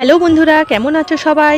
Hello বন্ধুরা, কেমন আছো সবাই?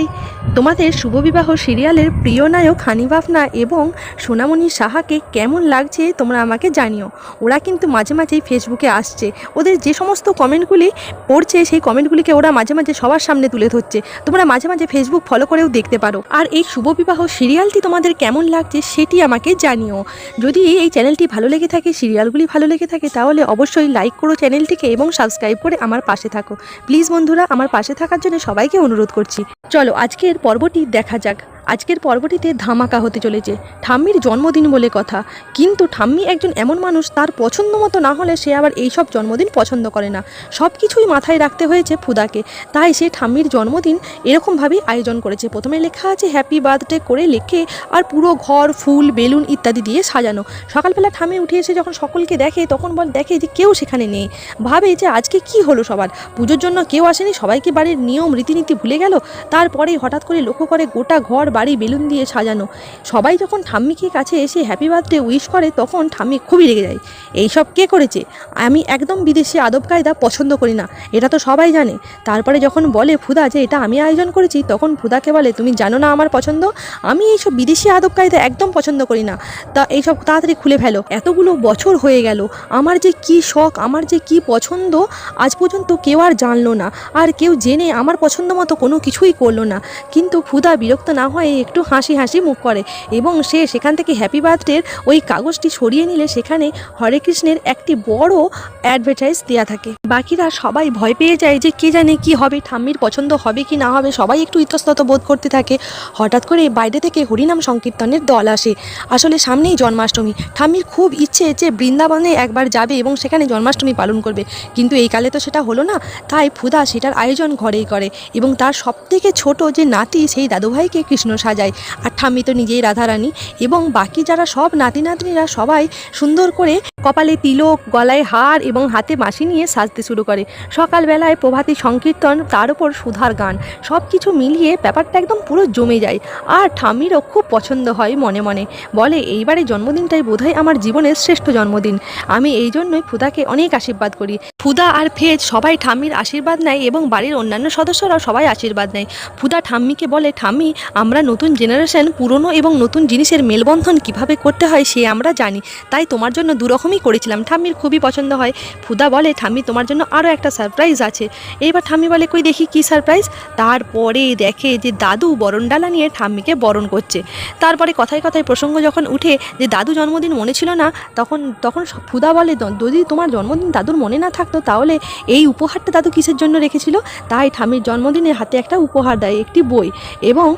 তোমাদের শুভবিবাহ সিরিয়ালের প্রিয় নায়ক হানি বাফনা এবং সোনামণি সাহাকে কেমন লাগছে তোমরা আমাকে জানিও। ওরা কিন্তু মাঝে মাঝেই ফেসবুকে আসছে। ওদের যে সমস্ত কমেন্টগুলি পড়ছে, সেই কমেন্টগুলিকে ওরা মাঝে মাঝে সবার সামনে তুলে ধরছে। তোমরা মাঝে মাঝে ফেসবুক ফলো করেও দেখতে পারো। আর এই শুভবিবাহ সিরিয়ালটি তোমাদের কেমন লাগছে সেটি আমাকে জানিও। যদি এই চ্যানেলটি ভালো লেগে থাকে, সিরিয়ালগুলি ভালো লেগে থাকে, তাহলে অবশ্যই লাইক করো চ্যানেলটিকে এবং সাবস্ক্রাইব করে আমার পাশে থাকো। প্লিজ বন্ধুরা, আমার পাশে থাকার জন্য সবাইকে অনুরোধ করছি। চলো আজকের পর্বটি দেখা যাক। আজকের পর্বটিতে ধামাকা হতে চলেছে। ঠাম্মির জন্মদিন বলে কথা। কিন্তু ঠাম্মি একজন এমন মানুষ, তার পছন্দ মতো না হলে সে আবার এইসব জন্মদিন পছন্দ করে না। সব কিছুই মাথায় রাখতে হয়েছে ফুদাকে। তাই সে ঠাম্মির জন্মদিন এরকমভাবেই আয়োজন করেছে। প্রথমে লেখা আছে হ্যাপি বার্থডে করে লিখে আর পুরো ঘর, ফুল, বেলুন ইত্যাদি দিয়ে সাজানো। সকালবেলা ঠাম্মি উঠে এসে যখন সকলকে দেখে, তখন বল, দেখে যে কেউ সেখানে নেই। ভাবে যে আজকে কি হলো সবার? পুজোর জন্য কেউ আসেনি? সবাইকে বাড়ির নিয়ম, রীতিনীতি ভুলে গেল? তারপরেই হঠাৎ করে লক্ষ্য করে গোটা ঘর বাড়ি বেলুন দিয়ে সাজানো। সবাই যখন ঠাম্মিকে কাছে এসে হ্যাপি বার্থডে উইশ করে, তখন ঠাম্মি খুবই রেগে যায়। এইসব কে করেছে? আমি একদম বিদেশি আদব কায়দা পছন্দ করি না। এটা তো সবাই জানে। তারপরে যখন বলে ফুদা যে, এটা আমি আয়োজন করেছি, তখন ফুদাকে বলে, তুমি জানো না আমার পছন্দ? আমি এইসব বিদেশি আদব কায়দা একদম পছন্দ করি না। তা এইসব তাড়াতাড়ি খুলে ফেলো। এতগুলো বছর হয়ে গেল। আমার যে কি শখ, আমার যে কি পছন্দ, আজ পর্যন্ত কেউ আর জানলো না। আর কেউ জেনে আমার পছন্দ মতো কোনো কিছুই করল না। কিন্তু ক্ষুদা বিরক্ত না হয়ে একটু হাসি হাসি মুখ করে এবং সে সেখান থেকে হ্যাপি বার্থডের ওই কাগজটি সরিয়ে নিলে সেখানে হরে কৃষ্ণের একটি বড় অ্যাডভার্টাইজ দেওয়া থাকে। বাকিরা সবাই ভয় পেয়ে যায় যে কে জানে কি হবে, ঠাম্মির পছন্দ হবে কি না হবে, সবাই একটু ইতস্তত বোধ করতে থাকে। হঠাৎ করে বাইরে থেকে হরিনাম সংকীর্তনের দল আসে। আসলে সামনেই জন্মাষ্টমী। ঠাম্মির খুব ইচ্ছে যে বৃন্দাবনে একবার যাবে এবং সেখানে জন্মাষ্টমী পালন করবে। কিন্তু এই কালে তো সেটা হলো না। তাই ফুদা সেটার আয়োজন ঘরেই করে এবং তার সবথেকে ছোট যে নাতি সেই দাদুভাইকে কৃষ্ণ সাজায়। আর ঠাম্মি তো নিজেই রাধারানী এবং বাকি যারা সব নাতি নাতনিরা সবাই সুন্দর করে কপালে তিলক, গলায় হার এবং হাতে মাসি নিয়ে সাজতে শুরু করে। সকালবেলায় প্রভাতী সংকীর্তন, তার উপর সুধার গান সব কিছু মিলিয়ে ব্যাপারটা একদম পুরো জমে যায়। আর ঠাম্মিরও খুব পছন্দ হয় মনে মনে। বলে, এইবারে জন্মদিনটাই বোধহয় আমার জীবনের শ্রেষ্ঠ জন্মদিন। আমি এই জন্যই ফুদাকে অনেক আশীর্বাদ করি। ফুদা আর ফেজ সবাই ঠাম্মির আশীর্বাদ নেয় এবং বাড়ির অন্যান্য সদস্যরাও সবাই আশীর্বাদ নেয়। ফুদা ঠাম্মিকে বলে, ঠাম্মি, আমরা নতুন জেনারেশন পুরনো এবং নতুন জিনিসের মেলবন্ধন কীভাবে করতে হয় সে আমরা জানি। তাই তোমার জন্য দুরকমই করেছিলাম। ঠাম্মির খুবই পছন্দ হয়। ফুদা বলে, ঠাম্মি, তোমার জন্য আরও একটা সারপ্রাইজ আছে। এবার ঠাম্মি বলে, কই দেখি কি সারপ্রাইজ তারপরে দেখে যে দাদু বরণডালা নিয়ে ঠাম্মিকে বরণ করছে। তারপরে কথায় কথায় প্রসঙ্গ যখন উঠে যে দাদু জন্মদিন মনে ছিল না, তখন তখন ফুদা বলে যদি তোমার জন্মদিন দাদুর মনে না থাকতো, তাহলে এই উপহারটা দাদু কিসের জন্য রেখেছিল? তাই ঠাম্মির জন্মদিনে হাতে একটা উপহার দেয়, একটি বই। এবং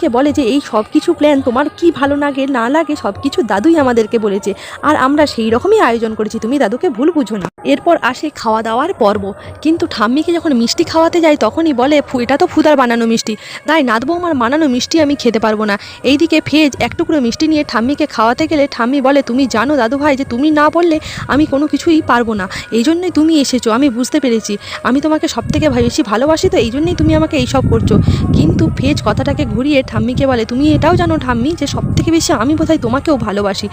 ঠাম্মিকে বলে যে, এই সব কিছু প্ল্যান তোমার কি ভালো লাগে, না লাগে সব কিছু দাদুই আমাদেরকে বলেছে। আর আমরা সেই রকমই আয়োজন করেছি, তুমি দাদুকে ভুল বুঝো না। এরপর আসে খাওয়া দাওয়ার পর্ব। কিন্তু ঠাম্মিকে যখন মিষ্টি খাওয়াতে যায় তখনই বলে, "ফু- এটা তো ফুদার বানানো মিষ্টি। তাই নাত বৌমার বানানো মিষ্টি আমি খেতে পারব না। এইদিকে ফেজ এক টুকরো মিষ্টি নিয়ে ঠাম্মিকে খাওয়াতে গেলে ঠাম্মি বলে, তুমি জানো দাদু ভাই যে, তুমি না বললে আমি কোনো কিছুই পারব না। এই জন্যই তুমি এসেছ, আমি বুঝতে পেরেছি। আমি তোমাকে সব থেকে বেশি ভালোবাসি তো এই জন্যই তুমি আমাকে এইসব করছ। কিন্তু ফেজ কথাটাকে ঘুরিয়ে ঠাম্মিকে বলে, তুমি এটাও জানো ঠাম্মি যে সব থেকে বেশি আমি বোধহয় তোমাকেও ভালোবাসি।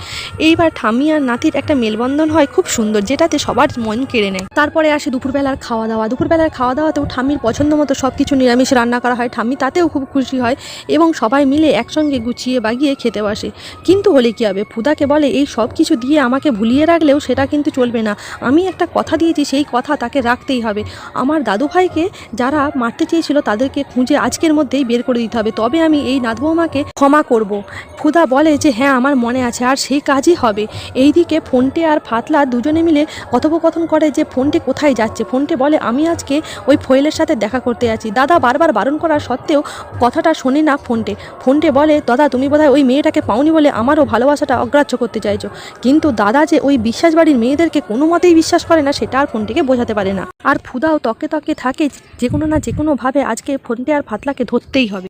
এইবার ঠাম্মি আর নাতির একটা মেলবন্ধন হয় খুব সুন্দর, যেটাতে সবার মন কেড়ে নেয়। তারপরে আসে দুপুরবেলার খাওয়া দাওয়া দুপুরবেলার খাওয়া দাওয়াতেও ঠাম্মির পছন্দ মতো সব কিছু নিরামিষ রান্না করা হয়। ঠাম্মি তাতেও খুব খুশি হয় এবং সবাই মিলে একসঙ্গে গুছিয়ে বাগিয়ে খেতে বসে। কিন্তু হলে কী হবে? ফুদাকে বলে, এই সব কিছু দিয়ে আমাকে ভুলিয়ে রাখলেও সেটা কিন্তু চলবে না। আমি একটা কথা দিয়েছি, সেই কথা তাকে রাখতেই হবে। আমার দাদুভাইকে যারা মারতে চেয়েছিল তাদেরকে খুঁজে আজকের মধ্যেই বের করে দিতে হবে। তবে আমি এই নাত বৌমাকে ক্ষমা করব। ফুদা বলে যে হ্যাঁ আমার মনে আছে, আর সেই কাজই হবে। এইদিকে ফোনটে আর ফাতলা দুজনে মিলে কথোপকথন করে যে, ফোনটে কোথায় যাচ্ছে? ফোনটে বলে, আমি আজকে ওই ফয়েলের সাথে দেখা করতে যাচ্ছি দাদা বারবার বারণ করা সত্ত্বেও কথাটা শোনে না ফোনটে। ফোনটে বলে, দাদা, তুমি বোধহয় ওই মেয়েটাকে পাওনি বলে আমারও ভালোবাসাটা অগ্রাহ্য করতে চাইছো। কিন্তু দাদা যে ওই বিশ্বাস বাড়ির মেয়েদেরকে কোনো মতেই বিশ্বাস করে না, সেটা আর ফোনটিকে বোঝাতে পারে না। আর ফুদাও তকে তকে থাকে যে কোনো না যে কোনোভাবে আজকে ফোনটে আর ফাতলাকে ধরতেই হবে।